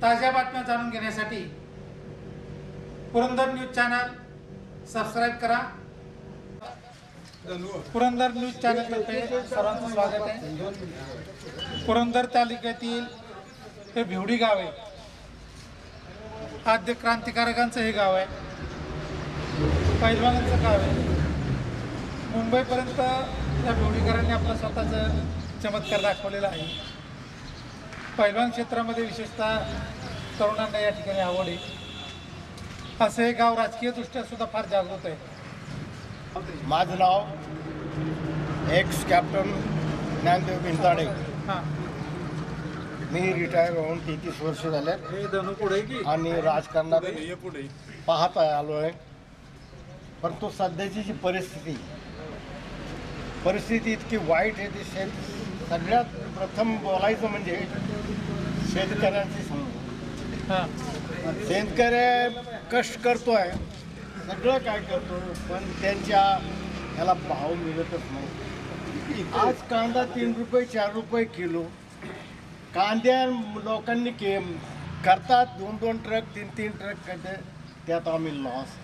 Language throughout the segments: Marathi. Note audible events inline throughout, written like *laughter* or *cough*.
ताज्या बातम्या जाणून घेण्यासाठी पुरंदर न्यूज चॅनल सबस्क्राईब करा. पुरंदर न्यूज चॅनलतर्फे सर्वांचं स्वागत आहे. पुरंदर तालुक्यातील हे भिवडी गाव आहे. आद्य क्रांतिकारकांचं हे गाव आहे. पैलवानांचं गाव आहे. मुंबईपर्यंत त्या भिवडीकरांनी आपलं स्वतःचं चमत्कार दाखवलेला आहे. पैलवान क्षेत्रामध्ये विशेषतः तरुणांना या ठिकाणी आवड आहे. असं हे गाव राजकीयदृष्ट्या सुद्धा फार जागृत आहे. माझं नाव एक्स कॅप्टन ज्ञानदेव बिंताडे हां. मी रिटायर होऊन तेहतीस वर्ष झाले. आणि राजकारणात पाहत आलो आहे परंतु सध्याची जी परिस्थिती परिस्थिती इतकी वाईट आहे ती सगळ्यात प्रथम बोलायचं म्हणजे शेतकऱ्यांची समज हां. शेतकरी कष्ट करतोय सगळं काय करतो पण त्यांच्या ह्याला भाव मिळतच नाही. आज कांदा तीन रुपये चार रुपये किलो. कांद्या लोकांनी के करतात दोन दोन ट्रक तीन तीन ट्रक करते त्यात आम्ही लॉस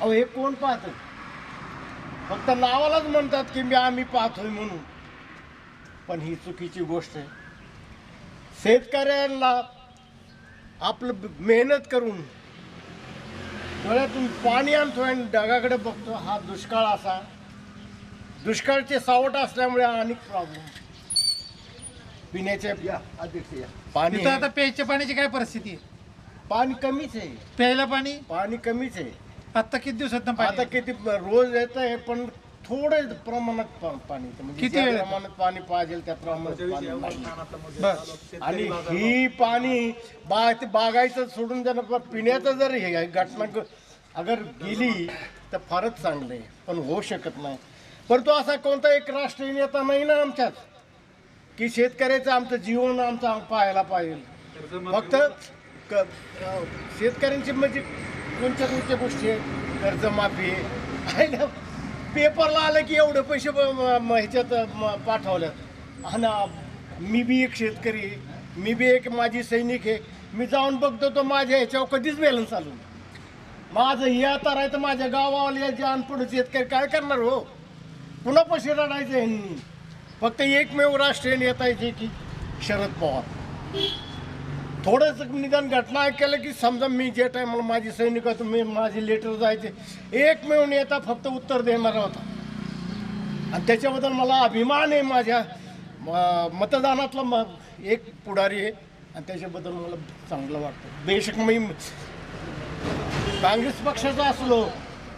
अहो हे कोण पाहतं? फक्त नावालाच म्हणतात की मी आम्ही पाहतोय म्हणून. पण ही चुकीची गोष्ट आहे. शेतकऱ्यांना आपलं मेहनत करून डोळ्यातून पाणी आणतो आणि ढगाकडे बघतो. हा दुष्काळ असा. दुष्काळचे सावट असल्यामुळे अनेक प्रॉब्लेम पिण्याचे पाणी. तिथं आता प्यायच्या पाण्याची काय परिस्थिती आहे? पाणी कमीच आहे. प्यायला पाणी? पाणी कमीच आहे. आता किती दिवसात आता किती रोज येत आहे पण थोडं प्रमाणात पा- पाणी येतं. म्हणजे किती ज्या वेळ येतं? प्रमाणात पाणी पाहिजे त्या प्रमाणात पाणी नाही. बर आणि ही पाणी बा ते बागायचं सोडून जर प- पिण्याचं जर हे घटना ग- अगर गेली तर फारच चांगलं आहे पण होऊ शकत नाही परंतु असा कोणता एक राष्ट्रीय नेता नाही ना आमच्यात की शेतकऱ्याचं आमचं जीवन आमचं पाहायला पाहिजे फक्त क- अं, शेतकऱ्यांची म्हणजे कोणत्या कोणत्या गोष्टी आहेत कर्जमाफी आहे ना, पेपरला आलं की एवढे पैसे म- ह्याच्यात पाठवल्यात. आणि मी बी एक शेतकरी मी बी एक माझी सैनिक आहे. मी जाऊन बघतो तो माझ्या ह्याच्यावर कधीच बॅलन्स आलो नाही. माझं हे आता राहतं माझ्या गावावाल्या जे अनपड शेतकरी काय करणार हो? पुन्हा पैसे रडायचे ह्यांनी. फक्त एकमेव राष्ट्रीय नेता आहे जे की शरद पवार. थोडंसं निदान घटना ऐकायला की समजा मी जे टायमाला माझी सैनिक होतो मी माझे लेटर जायचे एकमेव नेता फक्त उत्तर देणारा होता. आणि त्याच्याबद्दल मला अभिमान आहे माझ्या मतदानातला म एक पुढारी आहे. आणि त्याच्याबद्दल मला चांगलं वाटतं. बेशक मी काँग्रेस पक्षाचा असलो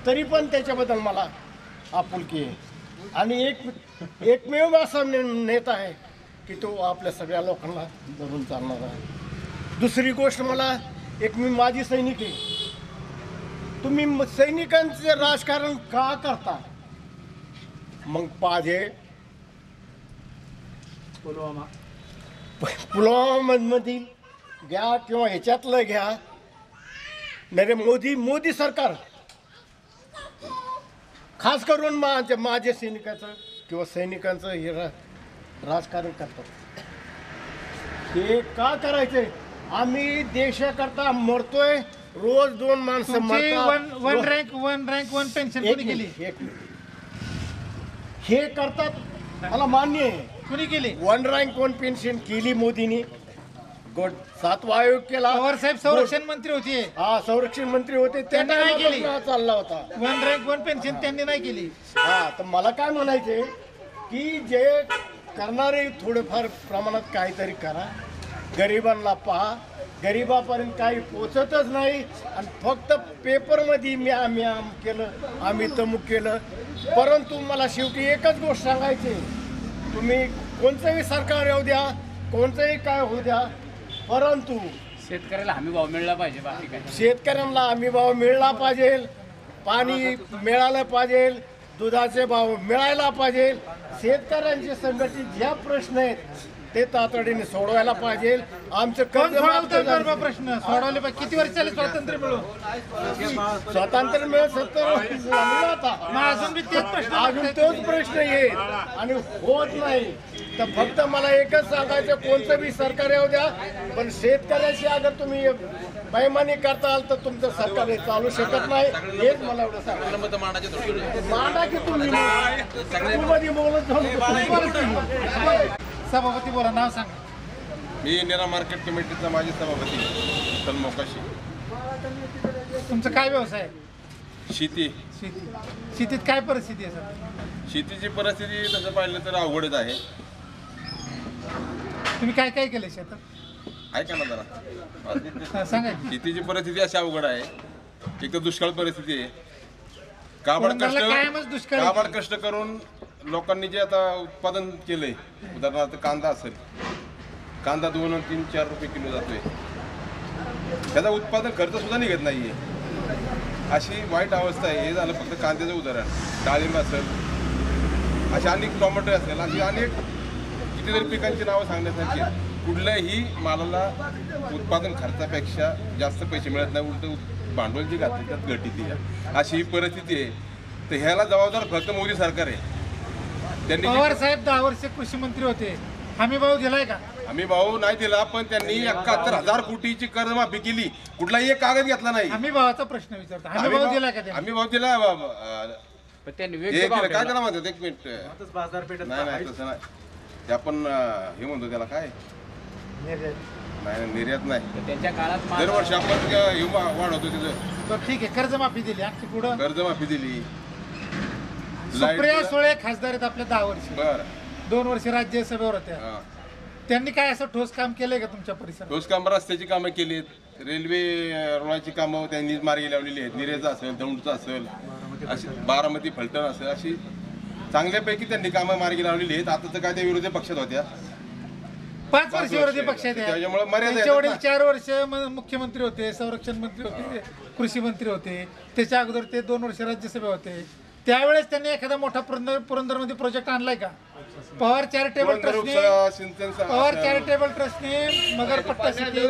तरी पण त्याच्याबद्दल मला आपुलकी आहे. आणि एक एकमेव असा ने- नेता आहे की तो आपल्या सगळ्या लोकांना धरून चालणार आहे. दुसरी गोष्ट मला एक मी माझी सैनिक आहे. तुम्ही सैनिकांचे राजकारण का करता? मग पाहिजे पुलवामा. मधील घ्या किंवा ह्याच्यातलं घ्या. नरे मोदी मोदी सरकार. खास करून माझ्या माझ्या सैनिकाचं किंवा सैनिकांचं हे राजकारण करतात. हे का करायचे? आम्ही देशाकरता मरतोय रोज दोन माणसं तुमची मरतात. One one rank one rank one pension एक कोणी केली? मिनिट, एक मिनिट. हे करतात मला मान्य आहे. कुणी केली? वन रँक वन पेन्शन केली मोदींनी. गोड सातवा आयोग केला. पवार साहेब संरक्षण मंत्री होते. हा संरक्षण मंत्री होते. त्या त्यांनी टायमाला केली? चालला होता. वन रँक वन पेन्शन त्यांनी नाही केली. हा तर मला काय म्हणायचे की जे करणारे थोडेफार प्रमाणात काहीतरी करा. गरिबांना पहा. गरिबापर्यंत काही पोचतच नाही. आणि फक्त पेपरमध्ये मी आम्ही आम केलं आम्ही तमुक केलं. परंतु मला शेवटी एकच गोष्ट सांगायची तुम्ही कोणतंही सरकार येऊ द्या कोणतंही काय होऊ द्या परंतु शेतकऱ्याला हमी भाव मिळला पाहिजे बाकी काय शेतकऱ्यांना हमी भाव मिळला पाहिजे पाणी मिळालं पाहिजे दुधाचे भाव मिळायला पाहिजे. शेतकऱ्यांचे संघटित ज्या प्रश्न आहेत ते तातडीने सोडवायला पाहिजे. आमचं कर्ज माफ प्रश्न? सोडवले पाहिजे. किती वर्ष झाले स्वातंत्र्य मिळून? स्वातंत्र्य मिळत सत्तर वर्ष. आता. मग अजून बी तेच प्रश्न अजून तोच प्रश्न येईल. आणि होत नाही. तर फक्त मला एकच सांगायचं कोणतं बी सरकार येऊ द्या. पण शेतकऱ्याशी अगर तुम्ही बैमानी करताल तर तुमचं सरकार हे चालू शकत नाही. हेच मला एवढं सांगा मांडा की तुम्ही. बोलत. सभापती बोला नाव सांगा. मी नेरा मार्केट कमिटीचा माजी सभापती सन्मोकाशी तुमचं काय व्यवसाय आहे? शेती. शेती. शेतीत काय परिस्थिती आहे सध्या शेतीची परिस्थिती तसं पाहिलं तर अवघडच आहे. तुम्ही काय काय केलं शेतात? ऐका ना जरा? हा, सांगा की. शेतीची परिस्थिती अशी अवघड आहे. एक तर दुष्काळ परिस्थिती आहे. काबड पुरंदरला कायमच कष्ट दुष्काळ. काबड कष्ट करून लोकांनी जे आता उत्पादन केलं आहे उदाहरणार्थ कांदा असेल. कांदा दोन तीन चार रुपये किलो जातोय. त्याचा उत्पादन खर्च सुद्धा निघत आहे अशी वाईट अवस्था आहे. हे झालं फक्त कांद्याचं उदाहरण. डाळिंब असेल असे अनेक टोमॅटो असेल अशी अनेक कितीतरी पिकांची नावं सांगण्यासारखी कुठल्याही मालाला उत्पादन खर्चापेक्षा जास्त पैसे मिळत नाही. उलट भांडवल जे घातली त्यात घटी ती अशी ही परिस्थिती आहे. तर ह्याला जबाबदार फक्त मोदी सरकार आहे. त्यांनी पवार साहेब दहा वर्ष कृषी मंत्री होते. हमी भाऊ दिलाय का? आम्ही भाऊ नाही दिला पण त्यांनी एकाहत्तर हजार कोटीची कर्जमाफी केली. कुठलाही एक कागद घेतला नाही. हमी भावाचा प्रश्न विचारतो. हमी आम्ही भाऊ दिला का त्यांनी? आम्ही भाऊ दिला अं, पण त्यांनी हे केलं. काय. त्याला म्हणतात? एक मिनिट. नाही नाही तसं नाही. ते आपण अं, हे म्हणतो त्याला काय? नाही नाही, निर्यात नाही. त्यांच्या काळात दरवर्षी आपण हे वा- वाढवतो तिथं. ठीक आहे. कर्जमाफी दिली. आणखी पुढं? कर्जमाफी दिली. सुप्रिया सुळे खासदार आहेत आपल्या दहा वर्ष. बर. दोन वर्ष राज्यसभेवर होत्या. त्यांनी काय असं ठोस काम केलंय का तुमच्या परिसरात? ठोस काम रस्त्याची कामं केलीत. रेल्वे अं, रुळाची कामं त्यांनी मार्गी लावलेली आहेत. निरेचा असेल दौंडचा असेल अशी बारामती फलटण असेल अशी चांगल्यापैकी त्यांनी कामं मार्गी लावलेली आहेत. आता तर काय त्या विरोधी पक्षात होत्या. पाच वर्ष विरोधी पक्ष आहेत. त्याच्यामुळे मर्यादा वडील चार वर्ष मुख्यमंत्री होते संरक्षण मंत्री होते कृषी मंत्री होते. त्याच्या अगोदर ते दोन वर्ष राज्यसभा होते. त्यावेळेस त्यांनी एखादा मोठा पुरंदर पुरंदरमध्ये प्रोजेक्ट आणलाय का? पवार चॅरिटेबल ट्रस्टने पवार. चॅरिटेबल ट्रस्टने मगरपट्टा सिटी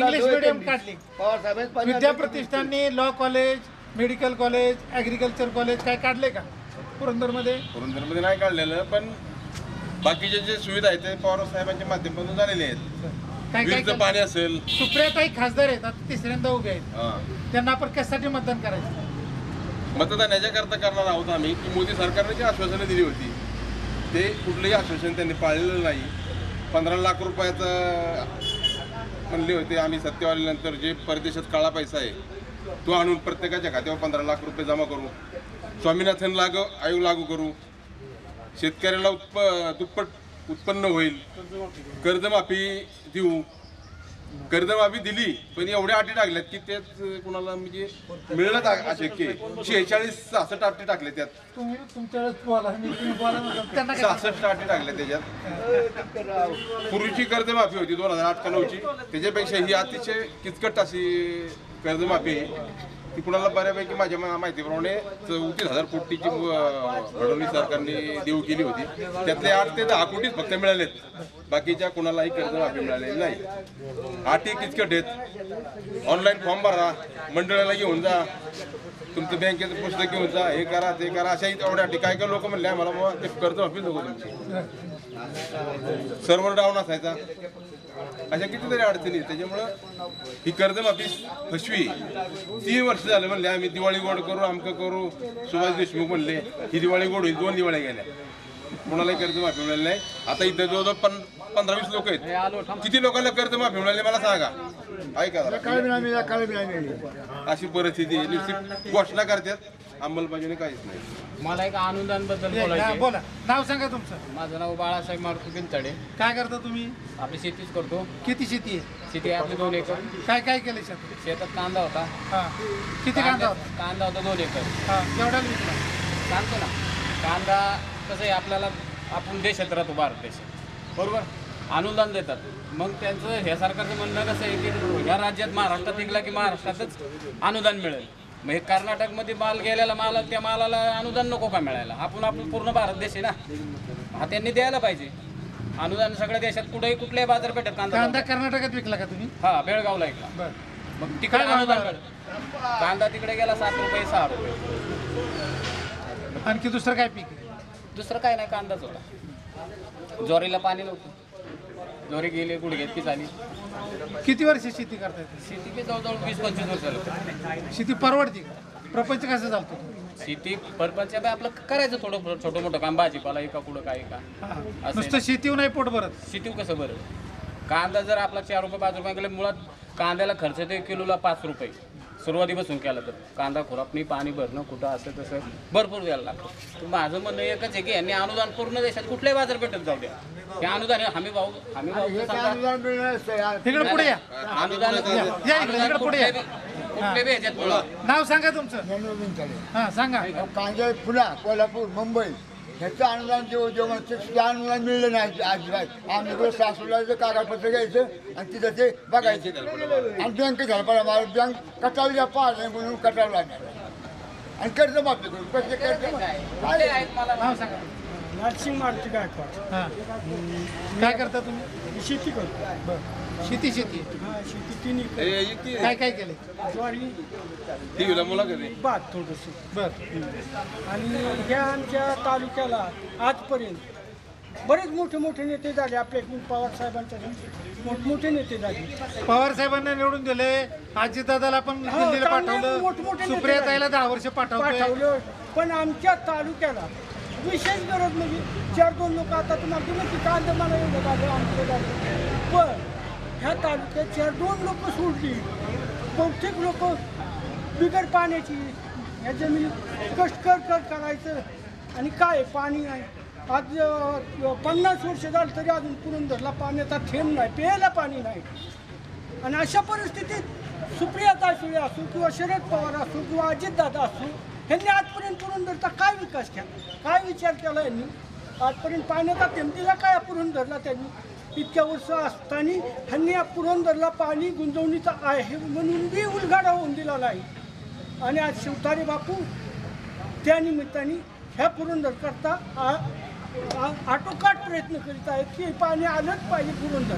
इंग्लिश मिडियम काढली. Vidya प्रतिष्ठाननी law college medical college agriculture college काय काढले का? पुरंदरमध्ये? पुरंदरमध्ये नाही काढलेलं पण बाकीचे जे सुविधा आहेत ते पवार साहेबांच्या माध्यमातून झालेले आहेत. काय? पाणी असेल. सुप्रियाताई खासदार आहेत आता तिसऱ्यांदा उभे आहेत. त्यांना आपण कशासाठी मतदान करायचं? मतदान याच्याकरता करणार आहोत आम्ही की मोदी सरकारने जी आश्वासनं दिली होती ते कुठलंही आश्वासन त्यांनी पाळलेलं नाही. पंधरा लाख रुपयाचं म्हणले होते आम्ही सत्तेवर जे परदेशात काळा पैसा आहे तो आणून प्रत्येकाच्या खात्यावर पंधरा लाख रुपये जमा करू. स्वामीनाथन लाग आयोग लागू करू. शेतकऱ्याला उत्प दुप्पट उत्पन्न होईल. कर्जमाफी देऊ. कर्जमाफी दिली पण एवढ्या अटी टाकल्यात की तेच कुणाला म्हणजे मिळणं टा- अशक्य आहे. शेहेचाळीस सहासष्ट अटी टाकल्या त्यात. तुम्ही तुमच्या वेळेस बोला मी तुम्ही बोला नका. त्यांना काय? सहासष्ट अटी टाकल्या त्याच्यात. पूर्वीची कर्जमाफी होती दोन हजार आठ का नऊची. त्याच्यापेक्षा ही अतिशय किचकट अशी कर्जमाफी आहे. ती कुणाला बऱ्यापैकी माझ्या मा- माहितीप्रमाणे चौतीस हजार कोटीची अं, फडणवीस सरकारने देऊ केली होती. त्यातले आठ ते दहा कोटीच फक्त मिळालेत. बाकीच्या कुणालाही कर्जमाफी मिळालेली नाही. आठी किचकट आहेत ऑनलाईन फॉर्म भरा मंडळाला घेऊन जा तुमचं बँकेचं पुस्तक घेऊन जा हे करा ते करा अशाही एवढ्या अटी काय काय लोक म्हणले आम्हाला बाबा ते कर्जमाफी नको तुमची. सर्व्हर डाऊन असायचा. अशा कितीतरी अडचणी आहेत. त्याच्यामुळं ही कर्जमाफी फसवी. तीन वर्ष झालं म्हणले आम्ही दिवाळी गोड करू आमकं करू. सुभाष देशमुख म्हणले ही दिवाळी गोड होईल दोन दिवाळ्या गेल्या. कुणालाही कर्जमाफी मिळाली नाही. आता इथं जवळजवळ पण पंधरा वीस लोक आहेत. किती लोकांना कर्जमाफी मिळाली मला सांगा. ऐका. अशी परिस्थिती आहे. नुसती घोषणा करतात. अंमलबजावणी काहीच नाही. मला एक अनुदानबद्दल हा, बोलायचं बोला. नाव सांगा तुमचं. माझं नाव बाळासाहेब मारुती बिनतडे काय करता तुम्ही? आपली शेतीच करतो. किती शेती आहे? शेती आहे आपली दोन एकर. काय काय केलं शेतात? शेतात कांदा होता. हा. किती कांदा होता? कांदा होता दोन एकर. हा विकला सांगतो ना. कांदा कसं आहे आपल्याला आपण देशात राहतो भारत देशात. बरोबर? अनुदान देतात. मग त्यांचं ह्या सरकारचं म्हणणं कसं आहे की ह्या राज्यात महाराष्ट्रात निघला की महाराष्ट्रातच अनुदान मिळेल. मग हे कर्नाटकमध्ये माल गेलेला माल त्या मालाला अनुदान नको का मिळायला? आपण आपण पूर्ण भारत देश आहे ना. हा त्यांनी द्यायला पाहिजे. अनुदान सगळ्या देशात कुठेही कुठल्याही बाजारपेठेत कांदा. कर्नाटकात विकला का तुम्ही? हा बेळगावला ऐकला बर. मग तिकडे अनुदान. कांदा तिकडे गेला सात रुपये सहा रुपये. आणखी दुसरं काय पीक? दुसरं काय नाही कांदाच होता. ज्वारीला पाणी नव्हतं. ज्वारी गेली गुडघ्यात की झाली. किती वर्ष शेती करता येते शेती बी जवळजवळ वीस पंचवीस वर्ष झालं. शेती परवडते का? प्रपंच कसं चालतो शेती परपंच बी आपलं करायचं थोडं छोटं मोठं काम भाजीपाला एका कुठं काय का हा. असं नुसतं शेतीवर नाही पोट भरत? शेती कसं बरं कांदा जर आपला चार रुपये पाच रुपये गेले मुळात कांद्याला खर्च ते किलोला पाच रुपये. सुरुवातीपासून केला तर. कांदा खुरापणी पाणी भरणं कुठं असं तसं भरपूर द्यायला लागतं. तर माझं म्हणणं एकच आहे की यांनी अनुदान पूर्ण देशात कुठल्याही बाजारपेठेत जाऊ द्या. हे अनुदान हे हमी भाऊ हमी भाऊ तिकडे पुढे या. अनुदान या इकडे, इकडे पुढे या. कुठले बी ह्याच्यात मिळावं. नाव सांगा तुमचं. हा सांगा. कांदा पुन्हा कोल्हापूर मुंबई. ह्याचं अनुदान जेव्हा जेव्हा ते सुद्धा अनुदान मिळलं नाही अजिबात आम्ही रोज सासूला कागदपत्र घ्यायचं आणि तिथं ते बघायचे. आणि बँक झालं पडा मला बँक कटावल्या पाच नाही म्हणून कटावं लागणार आणि कर्ज माफी करू. कसं कर्ज कुठले आहेत मला नाव सांगा नरसिंह मारुती गायकवाड हा. काय करता तुम्ही? शेती करतो. बर. शेती शेती. हा शेती तिन्ही काय काय केले ज्वारी. टीव्हीला मुलाखत आहे. भात थोडंसं. बर. आणि ह्या आमच्या तालुक्याला आजपर्यंत बरेच मोठे मोठे नेते झाले. आपल्या इकडून पवार साहेबांच्या मोठमोठे नेते झाले. पवार साहेबांना निवडून दिले. आजी दादाला पण हो, दिल्लीला पाठवलं. नेते सुप्रिया. ताईला दहा वर्ष पाठवतोय. पाठवलं. पण आमच्या तालुक्याला विशेष गरज म्हणजे चार दोन लोक आता तुम्हाला दिलं की कांदे मला एवढं झालं आमचं झालं पण ह्या तालुक्यात चार दोन लोक सोडली. बहुतेक लोक बिगर पाण्याची. ह्या जमीन कष्ट कर कर करायचं. आणि काय पाणी नाही आज पन्नास वर्ष झालं तरी अजून पुरंदरला पाण्याचा थेंब नाही प्यायला पाणी नाही. आणि अशा परिस्थितीत सुप्रिया सुळे असो किंवा शरद पवार असो किंवा अजितदादा असो यांनी आजपर्यंत पुरंदरचा काय विकास केला? काय विचार केला यांनी? आजपर्यंत पाण्याचा थेंब दिला काय पुरंदरला त्यांनी? इतक्या वर्ष असताना ह्यांनी या पुरंदरला पाणी गुंजवणीचा आहे म्हणून बी उलगाडा होऊन दिला नाही. आणि आज शिवतारे बापू त्या निमित्ताने ह्या पुरंदरकरता आ- आटोकाट प्रयत्न करीत आहेत की पाणी आलंच पाहिजे पुरंदर.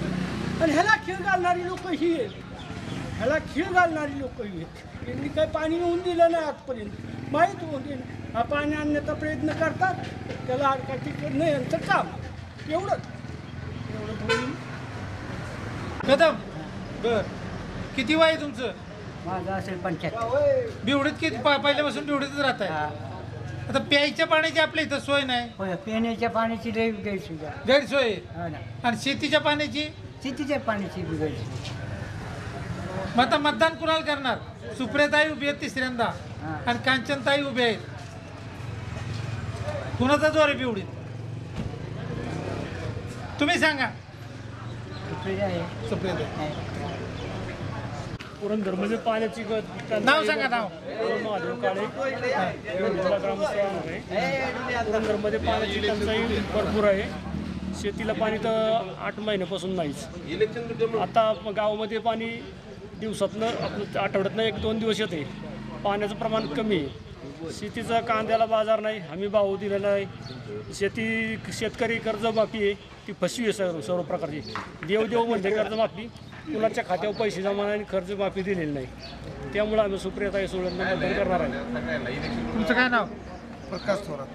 आणि ह्याला खीळ घालणारी लोक ही आहेत. ह्याला खीळ घालणारी लोक ही आहेत. यांनी काही पाणी होऊन दिलं नाही आजपर्यंत. माहीत होऊन दिलं हा पाणी आणण्याचा प्रयत्न करतात. त्याला अडकाठी करणं यांचं काम. एवढंच. कदम बर. किती वय आहे तुमचं? माझं असेल पंच्याहत्तर. बिवडीत किती पा- पहिल्यापासून बिवडीतच राहत आहे. आता प्यायच्या पाण्याची आपल्या इथं सोय नाही. होय पिण्याच्या पाण्याची लई गैरसोय. आहे. गैरसोय. आहे. हो ना. आणि शेतीच्या पाण्याची? शेतीच्या पाण्याची बी मग आता मतदान कुणाला करणार? सुप्रियाताई उभी आहेत तिसऱ्यांदा. हा. आणि कांचनताई उभे आहेत. कुणाचा जोर आहे बिवडीत? तुम्ही सांगा. पुरंदरमध्ये पाण्याची ग- टंचाई नाव सांगा, नाव. महादेव काळे. जिल्हा ग्रामसेवक आहे. पुरंदरमध्ये पाण्याची टंचाई भरपूर आहे. शेतीला पाणी तर आठ महिन्यापासून नाहीच. आता गावामध्ये पाणी दिवसातनं आपलं आठवड्यातनं एक दोन दिवस येते. पाण्याचं प्रमाण कमी आहे. शेतीचा कांद्याला बाजार नाही हमी भाव दिलेला नाही. शेती शेतकरी कर्जमाफी आहे ती फसवी आहे सर्व सर्व प्रकारची. देव देव म्हणते कर्जमाफी. कुणाच्या खात्यावर पैसे जमा नाही आणि कर्जमाफी दिलेली नाही. त्यामुळे आम्ही सुप्रियाताई सोळ्यांना मतदान करणार आहे. तुमचं काय नाव? प्रकाश थोरात.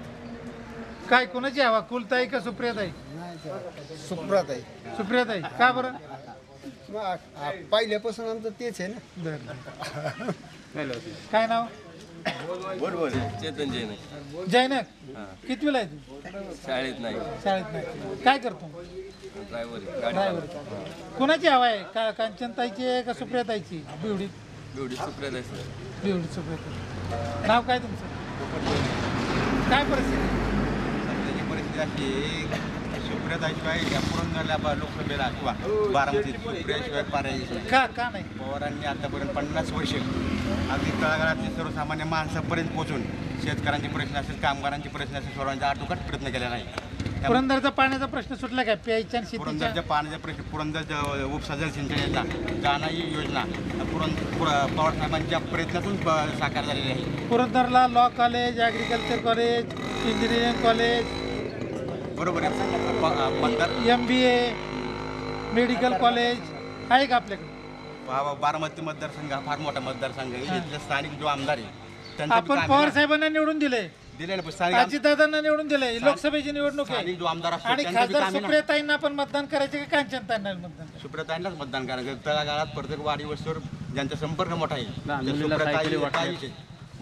काय कोणाची हवा? कुलताई का सुप्रियाताई? सुप्रात आहे सुप्रियाताई. का बरं? पहिल्यापासून आमचं तेच आहे ना. *laughs* काय नाव? चेतन जैन आहे. जैनक कितवीला आहे तू? शाळेत नाही. शाळेत नाही. काय करतो? ड्रायव्हर गाडी ड्रायव्हर. कोणाची हवा आहे? का कांचनताईची आहे का सुप्रियाताईची? बिवडीत एवढी सुप्रियात आहे सर. बिवडीत सुप्रियाताई. नाव काय तुमचं? काय परिस्थिती? सध्याची परिस्थिती अशी आहे सुप्रियाताशिवाय या पुरंदरला लोकसभेला किंवा बारामतीत सुप्रियाशिवाय पर्याय का का नाही? पवारांनी आतापर्यंत पन्नास वर्ष अगदी तळागाळातली सर्वसामान्य माणसापर्यंत पोहोचून शेतकऱ्यांचे प्रश्न असेल कामगारांचे प्रश्न असेल सर्वांचा आटोकाट प्रयत्न केला नाही पुरंदरचा पाण्याचा प्रश्न सुटला काय? प्यायच्या पुरंदरच्या पाण्याचा प्रश्न पुरंदर उपसा जलसिंचन योजना जाना ही योजना पुरं पुर- पवारसाहेबांच्या प्रयत्नातून साकार झालेली आहे. पुरंदरला law college agriculture college engineering college बरोबर आहे प- मतदार M B A medical college आहे का आपल्याकडे बा- बारामती मतदारसंघ हा फार मोठा मतदारसंघ आहे इथले स्थानिक जो आमदार आहे त्यांचं बी आपण काम पवार आहे. साहेबांना निवडून दिले दिले ना स्थानिक आम- अजितदादांना निवडून दिले लोकसभेची निवडणूक आहे स्थानिक जो आमदार असतो आणि त्यांचं बी खासदार काम आहे ना. सुप्रियाताईंना आपण मतदान करायचे की कांचनताईंना मतदान करायचं? सुप्रताईंनाच मतदान करायचं तळागाळात प्रत्येक वाडी वस्तीवर ज्यांचा संपर्क मोठा आहे सुप्रताई-. ताईच आहे.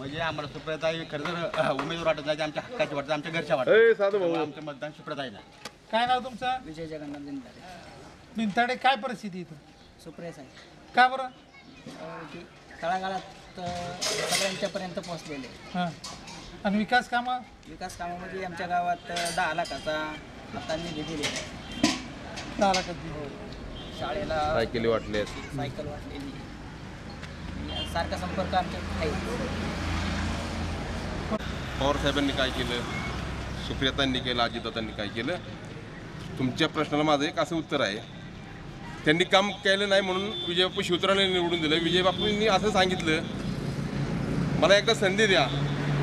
म्हणजे आम्हाला सुप्रताई खरं तर उमेदवार वाटत नाही ते आमच्या हक्काचे वाटतं आमच्या घरच्या ए, वाटतं साधू भाऊ. आमचं मतदान सुप्रताईला. काय नाव तुमचं? विजय जगन्नाथ दिनदारे बिनताडे काय परिस्थिती इथं? सुप्रिया साहेब. का बरं? तळागाळात अ, सगळ्यांच्यापर्यंत पोहोचलेले. हां. आणि विकास कामं? विकास कामामध्ये आमच्या गावात अ, दहा लाखाचा आता निधी दिले दहा लाखात दिली. शाळेला सायकली वाटले सायकल वाटलेली. सारखा संपर्क आमच्या आहे. पवार साहेबांनी काय केलं? सुप्रियतांनी केलं अजितदादांनी काय केलं? तुमच्या प्रश्नाला माझं एक असं उत्तर आहे. त्यांनी काम केलं नाही म्हणून विजय बापू शिवतराने निवडून दिलं. विजयबापूंनी असं सांगितलं मला एकदा संधी द्या.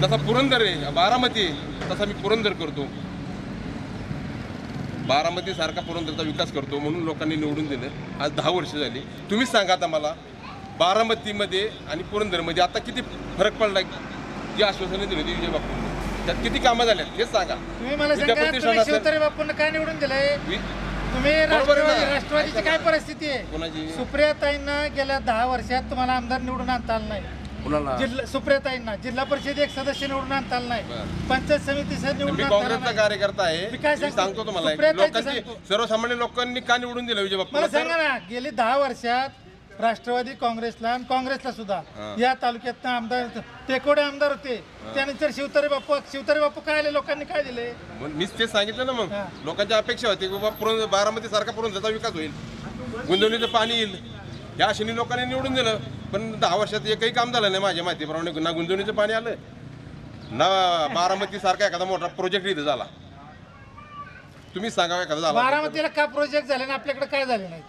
जसा पुरंदर आहे बारामती तसा मी पुरंदर करतो. बारामती सारखा पुरंदरचा विकास करतो म्हणून लोकांनी निवडून दिलं. आज दहा वर्ष झाली. तुम्हीच सांगा आता मला बारामतीमध्ये आणि पुरंदरमध्ये आता किती फरक पडला जी आश्वासनं दिली होती विजय बापूंनी त्यात किती कामं झाल्यात हेच सांगा. तुम्ही मला सांगा विद्यापीठ तुम्ही असेल- शिवतारे बापूंना काय निवडून दिलंय? वि- तुम्ही बरोबर आहे ना. राष्ट्रवादी राष्ट्रवादीची काय परिस्थिती आहे? कोणाची? सुप्रियाताईंना गेल्या दहा वर्षात तुम्हाला आमदार निवडून आणता आलं नाही. कोणाला? जिल्हा सुप्रियाताईंना. जिल्हा परिषद एक सदस्य निवडून आणता आलं नाही. बरं. पंचायत समिती सदस्य निवडून मी आणता आलं काँग्रेसचा नाही. कार्यकर्ता आहे. मी काय मी सांगतो? सांगतो तुम्हाला सांगतो. सर्वसामान्य लोकांनी का निवडून दिलं विजय बापू मला सांगा ना गेली दहा वर्षात राष्ट्रवादी काँग्रेसला आणि काँग्रेसला सुद्धा. या तालुक्यात आमदार टेकोडे आमदार होते. त्यानंतर शिवतारे बापू शिवतारे बापू काय आले? लोकांनी काय दिले? मीच ते सांगितलं ना मग. लोकांच्या अपेक्षा होती की बाबा पुरं बारामती सारखा पुरंदरचा विकास होईल गुंतवणुकीचं पाणी येईल. या आशेने लोकांनी निवडून दिलं. पण दहा वर्षात एकही काम झालं नाही माझ्या माहितीप्रमाणे. ना गुंतवणुकीचं पाणी आलं ना बारामती सारखा एखादा मोठा प्रोजेक्ट इथं झाला. तुम्हीच सांगा एखादा झाला. बारामतीला का प्रोजेक्ट झाले ना आपल्याकडे काय झाले नाही?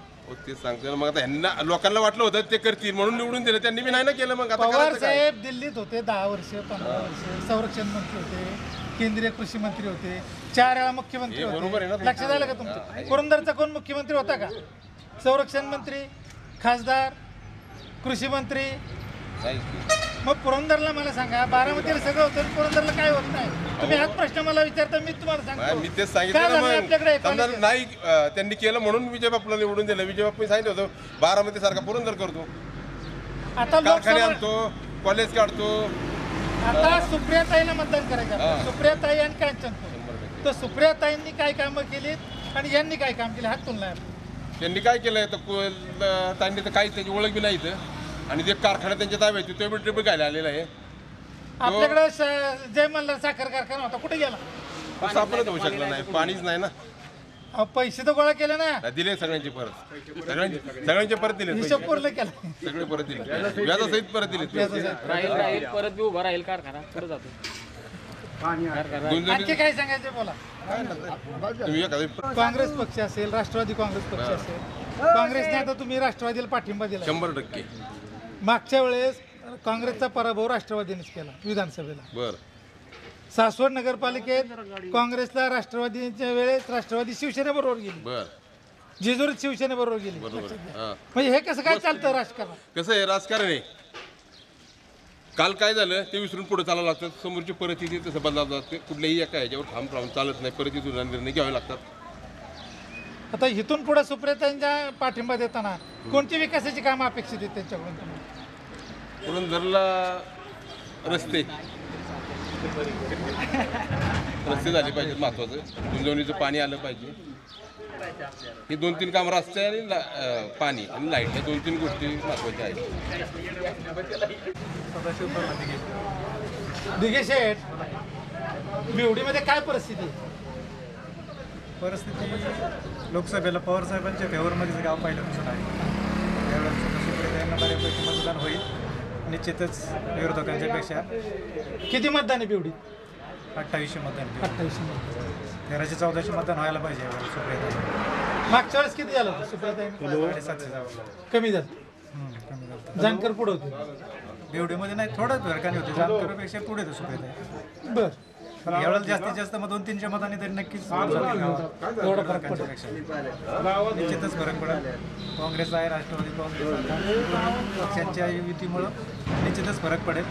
तेच सांगतो मग आता ह्यांना लोकांना वाटलं होतं ते करतील म्हणून निवडून दिलं. त्यांनी बी नाही ना केलं मग. आता पवार करायचं काय? साहेब दिल्लीत होते दहा वर्ष पंधरा वर्ष. संरक्षण मंत्री होते केंद्रीय कृषी मंत्री होते. चार वेळा मुख्यमंत्री हे बरोबर आहे होते ना. लक्षात आलं का तुमचं? पुरंदरचा कोण मुख्यमंत्री होता का? संरक्षण मंत्री खासदार कृषी मंत्री. मग पुरंदरला मला सांगा बारामतीला सगळं होतं पुरंदरला काय होत नाही? तुम्ही हाच प्रश्न मला विचारता मी तुम्हाला सांगतो. मी तेच काय सांगितलं झालं ना आपल्याकडे मग समजा college? नाही अं, त्यांनी केलं म्हणून विजय बापूला निवडून दिलं. विजय बापूने सांगितलं होतं बारामती सारखा पुरंदर करतो. आता कारखाने लोकसभा आणतो कॉलेज काढतो. आता सुप्रियाताईला मतदान करायचं हा. सुप्रियाताई आणि कांचन तर सुप्रियाताईंनी काय कामं केलीत आणि यांनी काय काम केले? हात तुलना त्यांनी काय केलंय? तर को- ल- त्यांनी तर काहीच त्याची ओळख बी नाही इथं. आणि जे कारखाना त्यांच्या ताब्यात आहे, तो बी ट्रिप घायला आलेला आहे. आपल्याकडे स- जय मल्हार साखर कारखाना होता कुठे गेला? तो सापडत होऊ शकला नाही पाणीच नाही ना. अहो, पैसे तर गोळा केले ना. दिले सगळ्यांचे परत. सगळ्यांचे सगळ्यांचे परत दिले हिशोब पूर्ण केला. सगळे परत दिले. व्याजासहित परत दिले. राहील राहील परत बी उभा राहील कारखाना. जातो. आणखी काय सांगायचं बोला. तुम्ही एखादं काँग्रेस पक्ष असेल राष्ट्रवादी काँग्रेस पक्ष असेल. काँग्रेसने आता तुम्ही राष्ट्रवादीला पाठिंबा दिला शंभर टक्के. मागच्या वेळेस काँग्रेसचा पराभव राष्ट्रवादीनेच केला विधानसभेला. बर. सासवड नगरपालिकेत काँग्रेसला राष्ट्रवादीच्या वेळेस राष्ट्रवादी शिवसेनेबरोबर गेली. बर. जेजुरीत शिवसेनेबरोबर गेली. बरोबर. हा. म्हणजे हे कसं काय चालतं राजकारण? कसं आहे राजकारण आहे? काल काय झालं? ते विसरून पुढे चालावं लागतं. समोरची परिस्थिती तसं बदलावं लागते. कुठल्याही एका ह्याच्यावर ठाम राहून चालत नाही. परिस्थितीवर निर्णय घ्यावे लागतात. आता इथून पुढे सुप्रियतांच्या पाठिंबा देताना कोणती विकासाची कामं अपेक्षित आहेत त्यांच्याकडून? पुरंदरला रस्ते. रस्ते झाले पाहिजेत महत्वाचं. गुंजवणीचं पाणी आलं पाहिजे. हे दोन तीन काम रस्ते आणि ला- पाणी आणि लाइट हे दोन तीन गोष्टी महत्त्वाच्या आहेत. दिघे शेठ बिवडीमध्ये काय परिस्थिती? आहे? परिस्थिती लोकसभेला पवार साहेबांच्या फेवरमध्येच गाव पहिल्यापासून आहे त्यावेळेस सुप्रियताईंना बऱ्यापैकी मतदान होईल. निश्चितच विरोधकांच्या पेक्षा किती मतदान आहे बिवडी अठ्ठावीसशे मतदान घेऊ. अठ्ठावीसशे मतदान. तेराशे चौदाशे मतदान व्हायला पाहिजे यावेळेस सुप्रियताई मागच्या वेळेस किती झालं होतं साडेसातशे जावं कमी झालं. कमी झालं. जानकर पुढे होते. बेवडीमध्ये नाही थोडं फरकाने होते. जानकरपेक्षा पुढे होते सुप्रियताई. बर. यावेळेला जास्तीत जास्त मग दोन तीनच्या मतांनी तरी नक्कीच थोडं पेक्षा. निश्चितच फरक पडेल. काँग्रेस आहे राष्ट्रवादी काँग्रेस पक्षांच्या युतीमुळं निश्चितच फरक पडेल.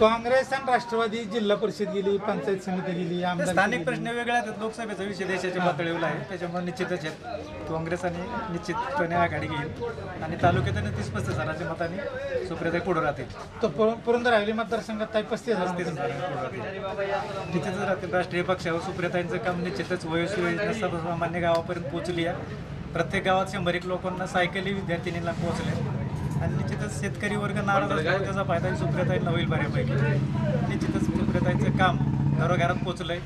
काँग्रेस आणि राष्ट्रवादी जिल्हा परिषद गेली पंचायत समिती गेली आमदार स्थानिक प्रश्न वेगळे आहेत. लोकसभेचा विषय देशाच्या पातळीवर आहे. त्याच्यामुळे निश्चितच आहेत. काँग्रेस आणि निश्चितपणे आघाडी घेईल. आणि तालुक्यात तीस पस्तीस हजाराच्या मतांनी सुप्रियाताई पुढे राहतील. तो पुर- पुरंदर हवेली मतदारसंघात ताई पस्तीस हजार पुढे राहतील राष्ट्रीय पक्षावर सुप्रियाताईंचं काम निश्चितच वयोश्री सर्वसामान्य गावापर्यंत पोहोचली आहे. प्रत्येक गावात शंभर एक लोकांना सायकली विद्यार्थिनींना पोहोचले आणि निश्चितच शेतकरी वर्ग नाराज असल्यामुळे त्याचा फायदा सुप्रियाताईंना होईल बऱ्यापैकी. निश्चितच सुप्रियाताईंचं काम घरोघरात पोहोचलंय.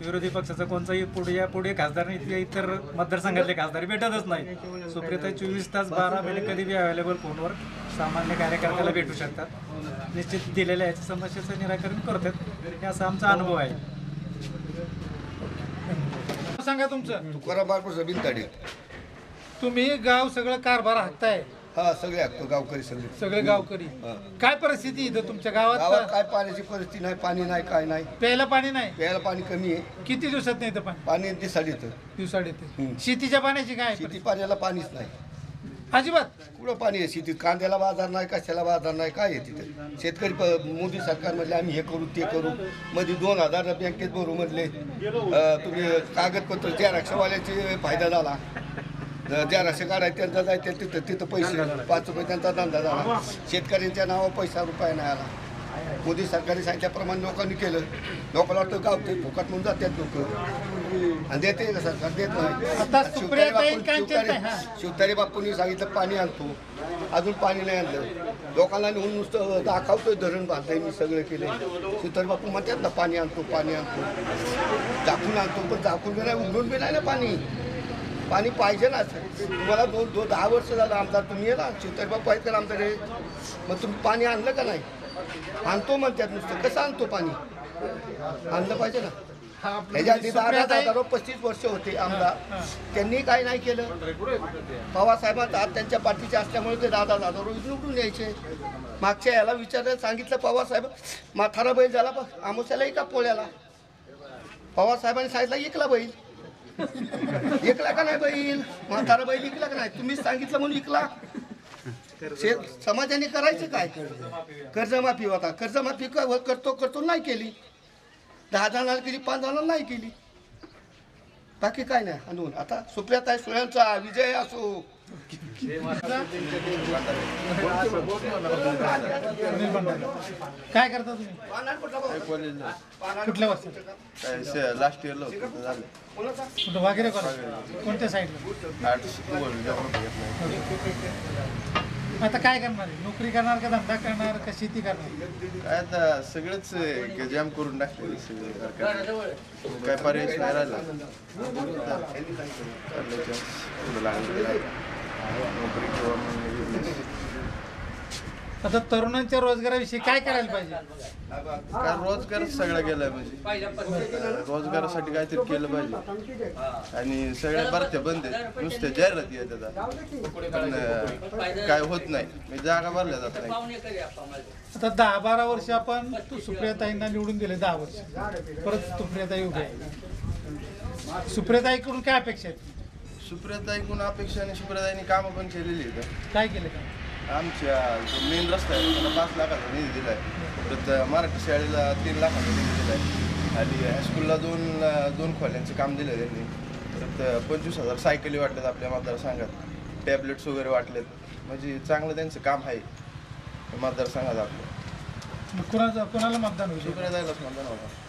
विरोधी पक्षाचा कोणताही पुढे या पुढे खासदार नाही इथे इतर मतदारसंघातले खासदार भेटतच नाही. सुप्रियाताई चोवीस तास बारा महिने कधी बी अवेलेबल फोनवर सामान्य कार्यकर्त्याला भेटू शकतात. निश्चित दिलेल्या याच्या समस्येचं निराकरण करतात. हे असा आमचा अनुभव आहे. सांगा तुमचं. तुकाराम बारपूर जमीन ताडी तुम्ही गाव सगळं कारभार हाकताय. हा सगळे ऐकतो गावकरी सगळे. सगळे गावकरी. काय परिस्थिती इथं तुमच्या गावात? गावात काय पाण्याची परिस्थिती नाही पाणी नाही काय नाही. प्यायला पाणी नाही? प्यायला पाणी कमी आहे. किती दिवसात नाही इथं पाणी? पाणी दिसाड येतं. दिवसाड येते. शेतीच्या पाण्याची काय शेती पाण्याला पाणीच नाही. अजिबात. कुठं पाणी आहे? शेतीत कांद्याला बाजार नाही कशाला बाजार नाही? काय आहे तिथे? शेतकरी प- मोदी सरकार म्हणले आम्ही हे करू ते करू. मध्ये दोन हजार बँकेत भरू म्हटले अं, तुम्ही कागदपत्र ज्या रक्षावाल्याचे फायदा झाला. ज्या रस्ते काढायचे त्यांचा जायचे तिथं तिथं पैसे पाच रुपये त्यांचा धंदा झाला. शेतकऱ्यांच्या नावावर पैसा रुपया नाही आला. मोदी सरकारने सांगितल्याप्रमाणे लोकांनी केलं. लोकांना वाटतं गावते फुकट म्हणून जातात लोक. आणि देते का सरकार देत नाही आता सुप्रियाताई बापूंनी- कांचन ताई, हा. शिवतारे बापूंनी सांगितलं पाणी आणतो. अजून पाणी नाही आणलं. लोकांना नेऊन नुसतं दाखवतोय धरण बांधताय मी सगळं केलं शिवतारे बापू म्हणतात ना पाणी आणतो पाणी आणतो. झाकून आणतो पण झाकून बी नाही उघडून बी नाही ना पाणी. पाणी पाहिजे ना. तुम्हाला दोन दोन दहा वर्ष झालं आमदार तुम्ही आहे ना शिवतारे बापू आहेत का आमदार हे? मग तुम्ही पाणी आणलं का नाही? आणतो म्हणतात नुसतं. कसं आणतो पाणी? आणलं पाहिजे ना. ह्याच्या आधी हजार पस्तीस वर्ष होते आमदार. त्यांनी काय नाही केलं. पवारसाहेबांचा हात त्यांच्या पाठीचे असल्यामुळे ते दादा दादा रोज निवडून यायचे. मागच्या याला विचारलं सांगितलं पवारसाहेब माथारा बैल झाला बघ आमोशाला एका पोळ्याला? पवारसाहेबांनी सांगितलं इकला बैल. इकला का नाही बैल? म्हातारा बैल इकला का नाही? तुम्हीच सांगितलं म्हणून इकला. समाजाने करायचं काय? कर्जमाफी होता. कर्जमाफी करतो करतो नाही केली. दहा जणांना केली पाच जणांना नाही केली. बाकी काय नाही अजून आता सुप्रियाताई सुळ्यांचा विजय असो. काय करता तुम्ही? कुठल्या वाजता लास्ट इयरला होतं झालं. कुठं वागेरे कॉलेज कोणत्या साईडला आर्ट्स आता काय करणार आहे? नोकरी करणार का धंदा करणार का शेती करणार काय आता सगळंच जाम करून टाकले सगळे सरकारने. काय पर्याय नाही राहिला चाललंय chance. लागलं तर नोकरी किंवा मग आता तरुणांच्या रोजगाराविषयी काय करायला पाहिजे? काय रोजगार सगळा गेलाय म्हणजे. रोजगारासाठी काहीतरी केलं पाहिजे. आणि सगळ्या भरत्या बंद आहेत. नुसत्या जाहिराती आहेत आता. पण अं, काय होत नाही. म्हणजे जागा भरल्या जात नाही. आता दहा बारा वर्ष आपण तू सुप्रियाताईंना निवडून दिले दहा वर्ष. परत सुप्रियाताई उभे आहे सुप्रियाताईकडून काय अपेक्षा आहेत? सुप्रियाताईकडून अपेक्षा आणि सुप्रियाताईंनी कामं पण केलेली आहेत. काय केलं? का आमच्या जो मेन रस्ता आहे त्याला पाच लाखाचा निधी दिला आहे परत मराठी शाळेला तीन लाखाचा निधी दिला आहे आणि हायस्कूलला दोन दोन खोल्यांचं काम दिलं त्यांनी. परत पंचवीस हजार सायकली वाटल्यात आपल्या मतदारसंघात. टॅबलेट्स वगैरे वाटलेत म्हणजे चांगलं त्यांचं काम आहे. मतदारसंघात आपलं. कुणाचं कुणाला मतदान होईल? सुप्रियाताईलाच मतदान होतं